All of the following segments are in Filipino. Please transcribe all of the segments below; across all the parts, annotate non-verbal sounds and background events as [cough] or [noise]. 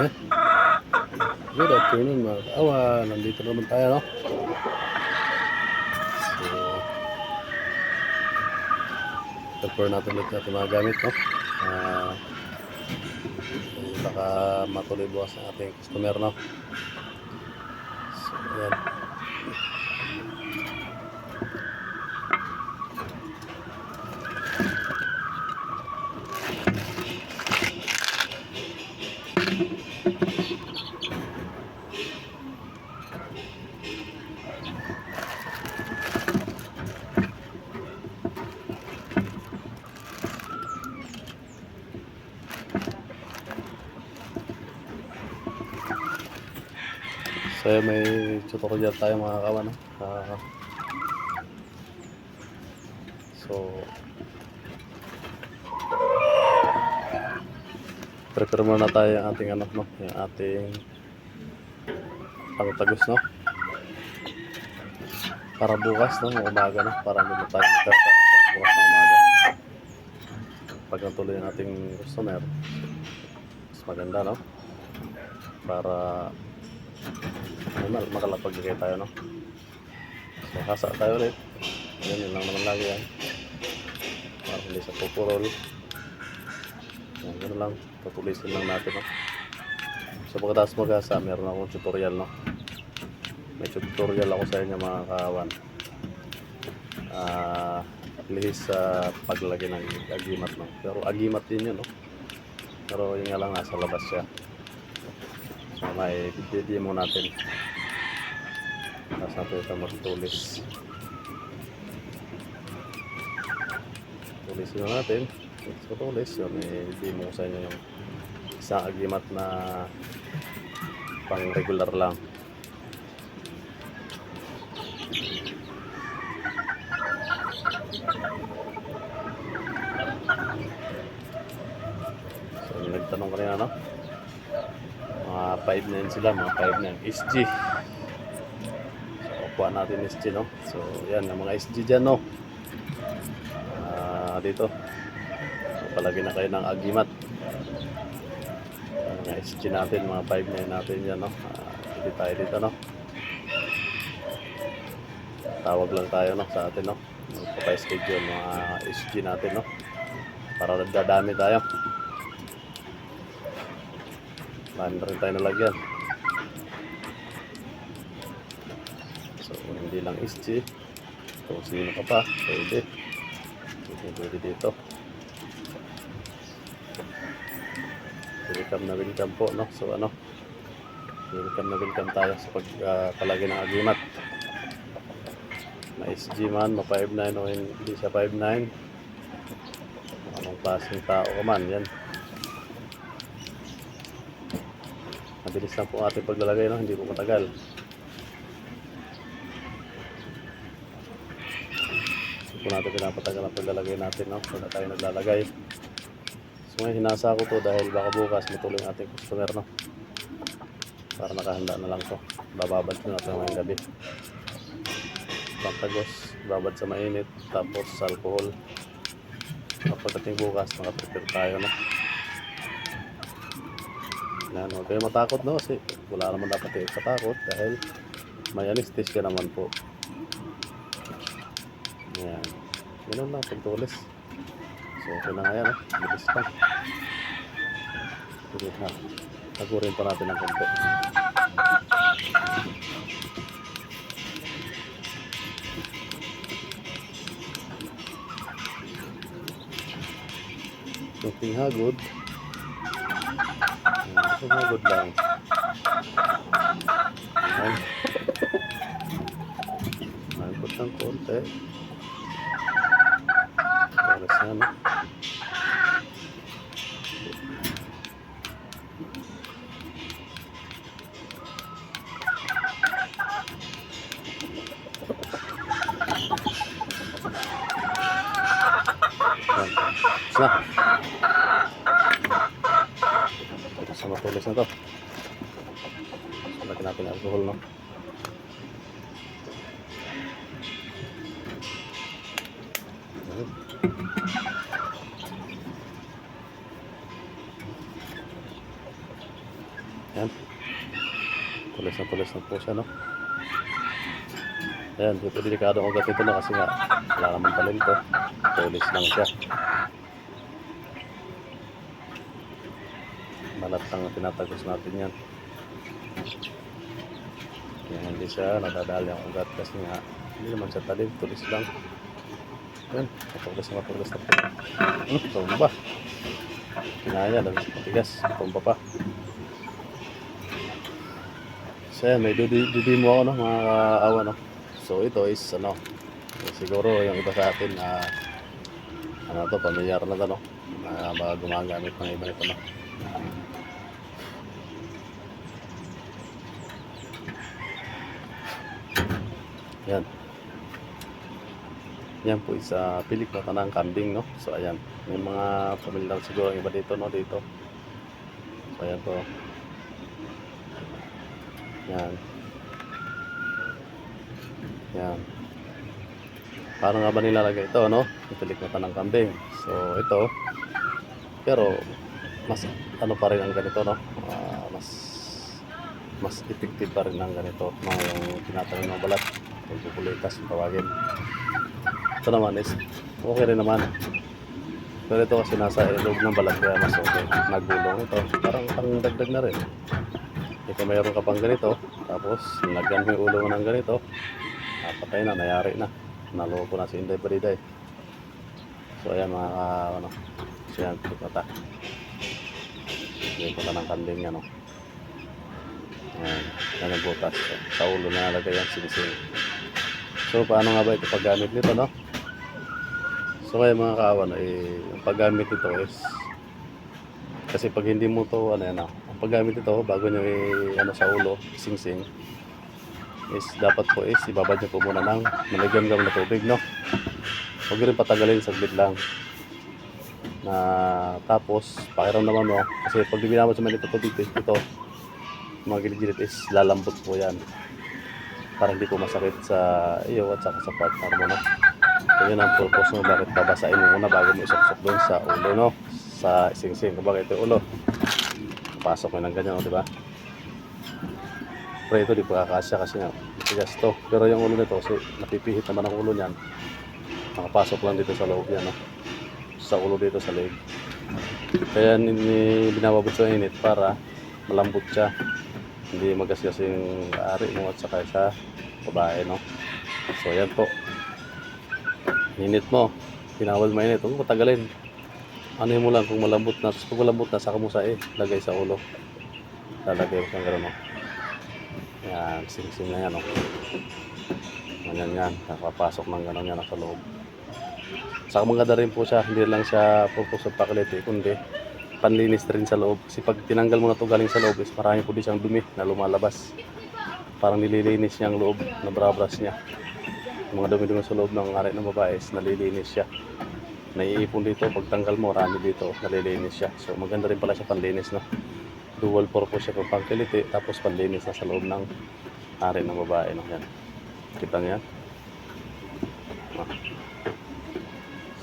Eh? Good afternoon mga kaawa. Nandito naman tayo, no? So, prepare natin ulit natin mga gamit, no? Eh, baka matuloy bukas ang ating customer, no? So, yan. So, may tutorial tayo mga kawan? Ah, so, prepare muna tayo yung ating ano, no? Yung ating pangtagos, no? Para bukas, no? Umaga, no? Para hindi tayo magkasara sa bukas ng umaga. Pag natuloy yung ating customer, mas maganda, no? Para ay, mal- makalapagbigay tayo, no? So, hasa tayo ulit. Yan, yun lang naman lagi yan. Para hindi sa pupurol. Yan, yun lang. Tutulisin lang natin, no? So, pagkatapos mag-asa, meron akong tutorial, no? May tutorial ako sa inyo, mga kawan. Ah, lihis sa paglagay ng agimat, no? Pero agimat din yun, no? Pero yun nga lang, nasa labas siya. So, may natin. Tapos natin ito magtulis. Tulisin na natin. Tulis. Yun, may demo ko sa inyo yung isang agimat na pang regular lang. So, nagtanong kanina, no? mga 5'9 sila, mga 5'9 SG. So, kuha natin SG, no? So, yan, yung mga SG dyan, no? Ah, dito. Palagi na kayo ng agimat. Yung mga SG natin, mga 5'9 natin dyan, no? Ah, hindi tayo dito, no? Tawag lang tayo, no? Sa atin, no? Magpapay-schedule mga SG natin, no? Para nagdadami tayo. Na rin tayo nalagyan. Lang SG. Kung sino ka pa, pwede. Pwede, dito. Welcome na welcome po, no? So, ano? Welcome na welcome tayo sa pagpalagi ng agimat. Ma SG man, ma 5'9 o hindi siya 5'9. Anong klaseng tao ka man, yan. Mabilis lang po ating paglalagay, no? hindi po matagal. Hindi po natin pinapatagal ang paglalagay natin, no? Wala tayo naglalagay. So ngayon, hinasa ko to dahil baka bukas matuloy ang ating customer, no? Para nakahanda na lang to. Bababad ko natin ngayong gabi. Pagtagos, babad sa mainit, tapos sa alcohol. Pagdating bukas, makaprepare tayo, no? Yan, huwag kayo matakot no kasi wala naman dapat kayo katakot dahil may anesthesia naman po. Yan. Ganun lang, pagtulis. So, okay na nga yan, oh. bilis pa. Sige na. Tagurin pa natin ng konti. Kunting hagod. Sumugod lang. Ayan. Nangkot ng konti. Para sa ano. Ayan. Isa. Sa matulis na to. Lagyan natin ng alcohol, no? Yan. Tulis na tulis na po siya, no? Ayan, dito delikado ang ugat ito na kasi nga wala naman talento. Tulis lang siya. Balat lang ang tinatagos natin yan. Kaya hindi siya nadadali ang ugat kasi nga hindi naman siya talim, tulis lang. Yan, matulis na matulis na po. Hmm, tumba. Kinaya, dami sa patigas. Tumba pa. So yan, may dudi, mo ako no, mga kaawa no. So ito is ano, siguro yung iba sa atin na ano to, pamilyar na to no. Na mga gumagamit ng iba nito no. Yan. Yan po isa pilik na tanang kambing no. So ayan, may mga pamilyar siguro ang iba dito no dito. So ayan po. Yan. Yan. Paano nga ba nilalagay ito, no? Itilik na tanang kambing. So, ito. Pero, mas ano pa rin ang ganito, no? Ah, mas mas effective pa rin ang ganito no? yung tinatawag ng balat yung tawagin ito naman is okay rin naman. Pero ito kasi nasa ilog ng balat kaya mas okay nagulong ito. Parang pang dagdag na rin. Ito mayroon ka pang ganito. Tapos nilagyan mo yung ulo ng ganito. Ah, patay na nayari na. Naloko na si Inday Bariday so ayan mga ka- ano siya ang mata yung pala ng kanding yan no ayan yan ang butas. Sa ulo na nalagay ang singsing so paano nga ba ito paggamit nito no? So kaya mga kaawan eh, ang paggamit nito is kasi pag hindi mo to ano yan ah, ang paggamit nito bago nyo i ano sa ulo singsing is dapat po is ibabad nyo po muna ng maligam-gam na tubig no? Huwag rin patagalin saglit lang. Na tapos pakiramdaman mo kasi pag binamot sa manito tubig ito mga gilid-gilid is lalambot po yan para hindi po masakit sa iyo at saka sa partner mo no? So yun ang purpose mo bakit babasain mo muna bago mo isok doon sa ulo no? Sa sing-sing kumbaga ito yung ulo pasok mo ng ganyan no, di ba? Pero ito di pa kakasya kasi nga matigas to. Pero yung ulo nito kasi napipihit naman ang ulo niyan. Nakapasok lang dito sa loob yan no? sa ulo dito sa leg. Kaya binababot sa init para malambot siya hindi magasgas yung ari mo at saka sa babae no? So yan po. Init mo. Pinawal mainit huwag mo patagalin ano mo lang kung malambot na tapos pag malambot na saka mo sa eh lagay sa ulo. Lalagay mo siyang gano'n no? Yan sing-sing na yan no? Ganyan yan. Nakapasok ng gano'n yan sa loob. Saka maganda rin po siya, hindi lang siya purpose of pakalite, kundi panlinis rin sa loob. Kasi pag tinanggal mo na to galing sa loob, is marami po din siyang dumi na lumalabas. Parang nililinis niya ang loob, nabrabras niya. Yung mga dumi-dumi sa loob ng aray ng babae is nalilinis siya. Naiipon dito, pag tanggal mo, marami dito, nalilinis siya. So maganda rin pala siya panlinis, no? Dual purpose siya kung pangkiliti, tapos panlinis na sa loob ng aray ng babae, no? Yan. Kita niya?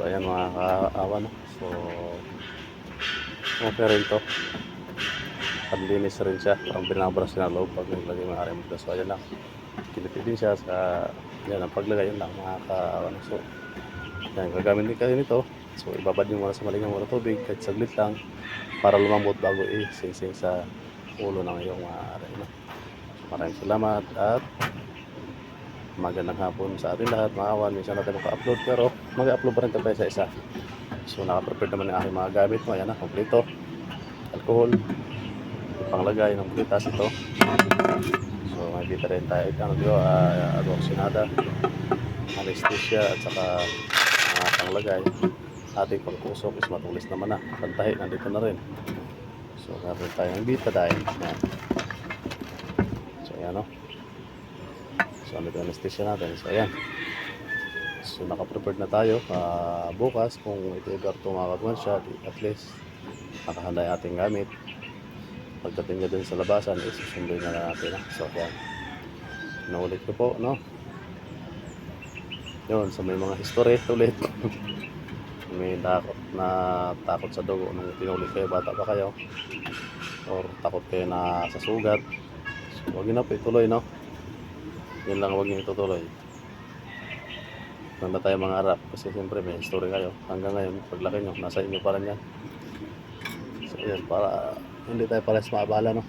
So ayan mga kaawa no. So okay rin to. Panlinis rin siya. Parang binabras na loob pag naglagay mga mo. So ayan lang. Kiniti din siya sa yan ang paglagay yun lang mga kaawa no. So yan gagamit din kayo nito. So ibabad nyo muna sa malingang muna tubig kahit saglit lang para lumambot bago i-sing-sing sa ulo ng iyong mga no. So, maraming salamat at magandang hapon sa ating lahat mga kawan. Minsan natin maka-upload pero mag-upload pa rin tayo sa isa. So naka-prepare naman yung aking mga gamit mo. Ayan na, kompleto. Alcohol. Panglagay ng bulitas ito. So makikita rin tayo. Ano dito, uh, adoxinada, anesthesia at saka mga panglagay. Ating pangkusok is matulis naman na. Pantahi, nandito na rin. So meron tayong betadine. Ayan. So ayan o. So, ano yung anesthesia natin? So, ayan. So, naka-prepared na tayo. Ah, bukas, kung ito ever tumawag man siya, at least, nakahanda yung ating gamit. Pagdating niya dun sa labasan, is susunduin na lang natin. So, ayan. Naulit ko po, no? Yun, so may mga history [laughs] ulit. may takot na takot sa dugo nung tinuli kayo, bata pa kayo, or takot kayo na sa sugat, so, huwag na po ituloy, no? Yan lang huwag nyo itutuloy. Huwag na tayo mga harap kasi siyempre may history kayo. Hanggang ngayon, paglaki nyo, nasa inyo pa rin yan. So, yan, para hindi tayo pares maabala, no?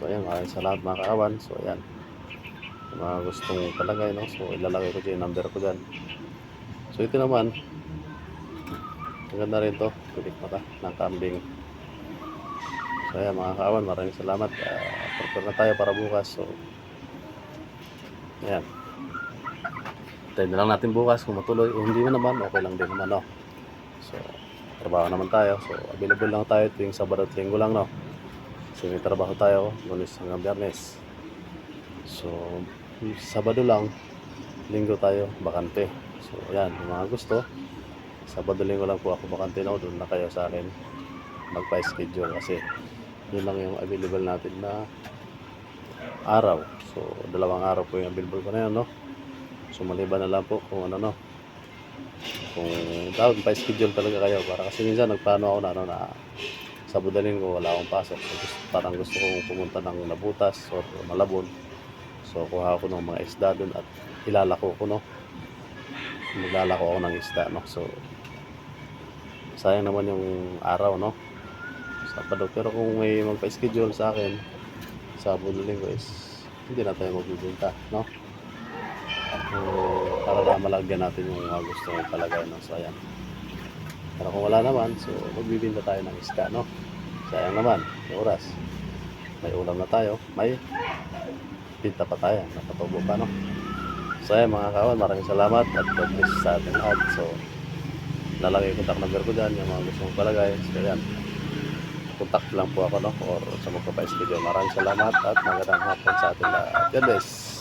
So, ayan, maraming salamat mga kawan. So, ayan. Yung mga gustong palagay, no? So, ilalagay ko dyan yung number ko dyan. So, ito naman. Ang ganda rin to. Pilik mata ng kambing. So, ayan mga kawan. Maraming salamat. Uh, prepare na tayo para bukas. So, ayan. Tayo na lang natin bukas kung matuloy. O hindi na naman, okay lang din naman, no? So, trabaho naman tayo. So, available lang tayo tuwing Sabado at Linggo lang, no? Kasi may trabaho tayo, lunes hanggang biyernes. So, Sabado lang, Linggo tayo, bakante. So, yan, yung mga gusto. Sabado, Linggo lang po ako bakante na doon na kayo sa akin magpa-schedule kasi yun lang yung available natin na araw. So, dalawang araw po yung available ko na yun, no? So, maliban na lang po kung ano, no? Kung tawag, pa-schedule talaga kayo para kasi minsan nagplano ako na, ano, na sa budaling ko wala akong pasok. So, gusto, parang gusto kong pumunta ng Nabutas or Malabon. So, kuha ako ng mga isda doon at ilalako ko, no? Maglalako ako ng isda, no? So, sayang naman yung araw, no? Sabado. Pero kung may magpa-schedule sa akin, sa budaling ko is hindi na tayo magbibenta, no? So, para na malagyan natin yung mga gusto ng palagay ng sayan. Pero kung wala naman, so magbibinta tayo ng isda, no? Sayang naman, yung oras. May ulam na tayo, may pinta pa tayo, napatubo pa, no? So ayan mga kawan, maraming salamat at God bless sa ating lahat. So, lalagay yung contact number ko dyan, yung mga gusto mong palagay. So ayan, contact lang po ako, no? Or sa magpapa-schedule. Maraming salamat at magandang hapon sa ating lahat. God bless.